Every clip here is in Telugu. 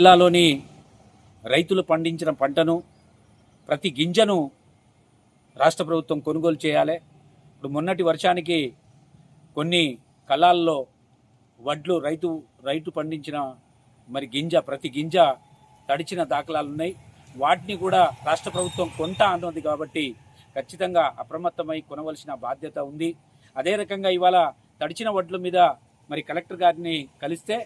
జిల్లాలోని రైతులు పండించిన పంటను ప్రతి గింజను రాష్ట్ర ప్రభుత్వం కొనుగోలు చేయాలి. ఇప్పుడు మొన్నటి వర్షానికి కొన్ని కళాల్లో వడ్లు రైతు రైతు పండించిన మరి గింజ ప్రతి గింజ తడిచిన దాఖలాలు ఉన్నాయి. వాటిని కూడా రాష్ట్ర ప్రభుత్వం కొంత అన్నది కాబట్టి ఖచ్చితంగా అప్రమత్తమై కొనవలసిన బాధ్యత ఉంది. అదే రకంగా ఇవాళ తడిచిన వడ్ల మీద మరి కలెక్టర్ గారిని కలిస్తే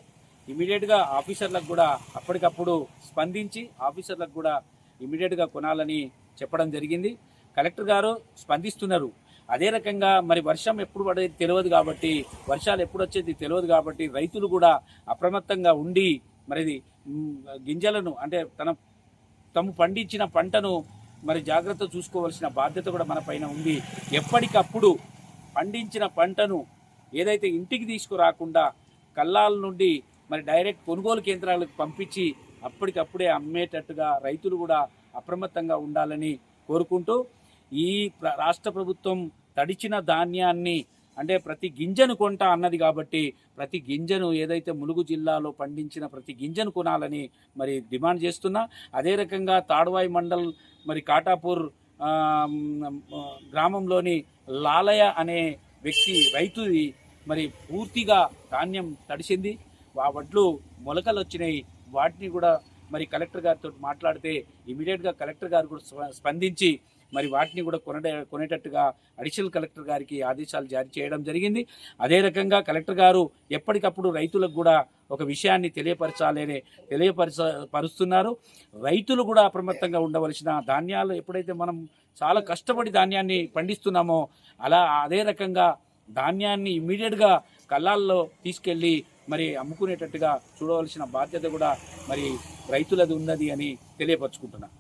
ఇమీడియట్గా ఆఫీసర్లకు కూడా అప్పటికప్పుడు స్పందించి ఆఫీసర్లకు కూడా ఇమీడియట్గా కొనాలని చెప్పడం జరిగింది. కలెక్టర్ గారు స్పందిస్తున్నారు. అదే రకంగా మరి వర్షం ఎప్పుడు పడేది తెలియదు కాబట్టి వర్షాలు ఎప్పుడు వచ్చేది తెలియదు కాబట్టి రైతులు కూడా అప్రమత్తంగా ఉండి మరిది గింజలను అంటే తన తాము పండించిన పంటను మరి జాగ్రత్త చూసుకోవాల్సిన బాధ్యత కూడా మన పైన ఉంది. ఎప్పటికప్పుడు పండించిన పంటను ఏదైతే ఇంటికి తీసుకురాకుండా కల్లాల నుండి మరి డైరెక్ట్ కొనుగోలు కేంద్రాలకు పంపించి అప్పటికప్పుడే అమ్మేటట్టుగా రైతులు కూడా అప్రమత్తంగా ఉండాలని కోరుకుంటూ ఈ రాష్ట్ర ప్రభుత్వం తడిచిన ధాన్యాన్ని అంటే ప్రతి గింజను కొంట అన్నది కాబట్టి ప్రతి గింజను ఏదైతే ములుగు జిల్లాలో పండించిన ప్రతి గింజను కొనాలని మరి డిమాండ్ చేస్తున్నా. అదే రకంగా తాడ్వాయి మండల్ మరి కాటాపూర్ గ్రామంలోని లాలయ అనే వ్యక్తి రైతుది మరి పూర్తిగా ధాన్యం తడిసింది. ఆ వడ్లు మొలకలు వచ్చినాయి వాటిని కూడా మరి కలెక్టర్ గారితో మాట్లాడితే ఇమీడియట్గా కలెక్టర్ గారు కూడా స్ప- స్పందించి మరి వాటిని కూడా కొనడే కొనేటట్టుగా అడిషనల్ కలెక్టర్ గారికి ఆదేశాలు జారీ చేయడం జరిగింది. అదే రకంగా కలెక్టర్ గారు ఎప్పటికప్పుడు రైతులకు కూడా ఒక విషయాన్ని తెలియపరచాలని తెలియపరచ పరుస్తున్నారు. రైతులు కూడా అప్రమత్తంగా ఉండవలసిన ధాన్యాలు ఎప్పుడైతే మనం చాలా కష్టపడి ధాన్యాన్ని పండిస్తున్నామో అలా అదే రకంగా ధాన్యాన్ని ఇమ్మీడియట్గా కళ్ళాల్లో తీసుకెళ్ళి మరి అమ్ముకునేటట్టుగా చూడవలసిన బాధ్యత కూడా మరి రైతులది ఉన్నది అని తెలియపరుచుకుంటున్నాను